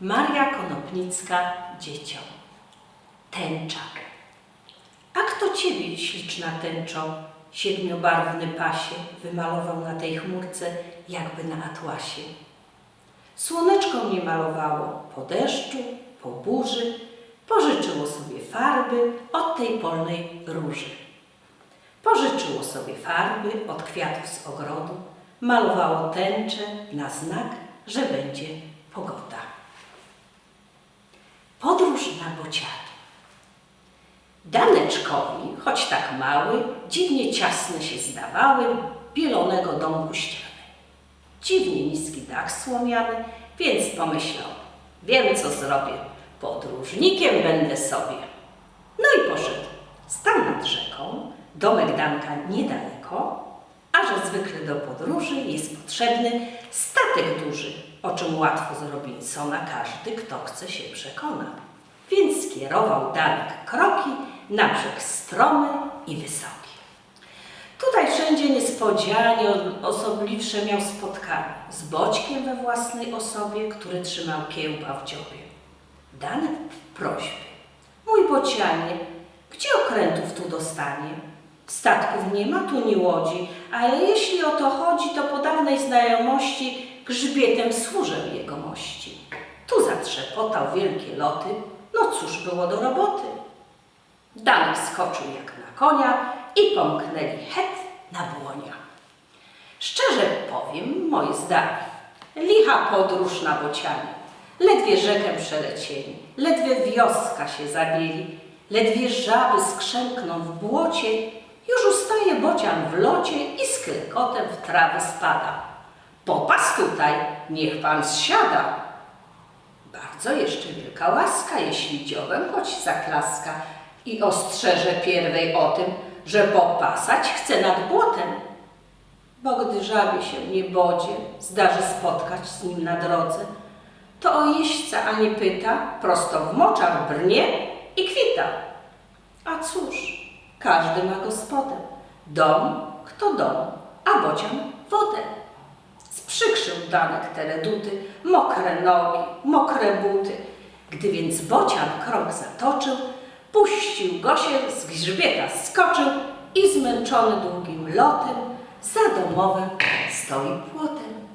Maria Konopnicka dzieciom. Tęcza. A kto ciebie, śliczna tęczo, siedmiobarwny pasie wymalował na tej chmurce, jakby na atłasie? Słoneczko mnie malowało po deszczu, po burzy, pożyczyło sobie farby od tej polnej róży. Pożyczyło sobie farby od kwiatów z ogrodu, malowało tęczę na znak, że będzie pogoda. Podróż na bociany. Daneczkowi, choć tak mały, dziwnie ciasne się zdawały bielonego domku ściany. Dziwnie niski dach słomiany, więc pomyślał, wiem co zrobię, podróżnikiem będę sobie. No i poszedł. Stał nad rzeką, domek Danka niedaleko, a że zwykle do podróży jest potrzebny statek duży, o czym łatwo z Robinsona każdy, kto chce się przekona. Więc skierował Danek kroki na brzeg stromy i wysoki. Tutaj wszędzie niespodzianie osobliwsze miał spotkanie z Boćkiem we własnej osobie, który trzymał kiełba w dziobie. Danek w prośbie. Mój bocianie, gdzie okrętów tu dostanie? Statków nie ma tu ni łodzi, ale jeśli o to chodzi, to po dawnej znajomości grzbietem służę jego mości. Tu zatrzepotał wielkie loty, no cóż było do roboty. Danek skoczył jak na konia i pomknęli het na błonia. Szczerze powiem moje zdanie, licha podróż na bocianie. Ledwie rzekę przelecieli, ledwie wioska się zabieli, ledwie żaby skrzękną w błocie, już ustaje bocian w locie i z klekotem w trawę spada. Popas tutaj, niech pan zsiada. Bardzo jeszcze wielka łaska, jeśli dziobem choć zaklaska i ostrzeże pierwej o tym, że popasać chce nad błotem. Bo gdy żabie się nie bodzie, zdarzy spotkać z nim na drodze, to o jeźdźca ani pyta, prosto w moczar brnie i kwita. A cóż, każdy ma gospodę. Dom, kto dom, a bocian wodę. Sprzykrzył Danek te reduty, mokre nogi, mokre buty. Gdy więc bocian krok zatoczył, puścił go się, z grzbieta skoczył i zmęczony długim lotem za domowym stoi płotem.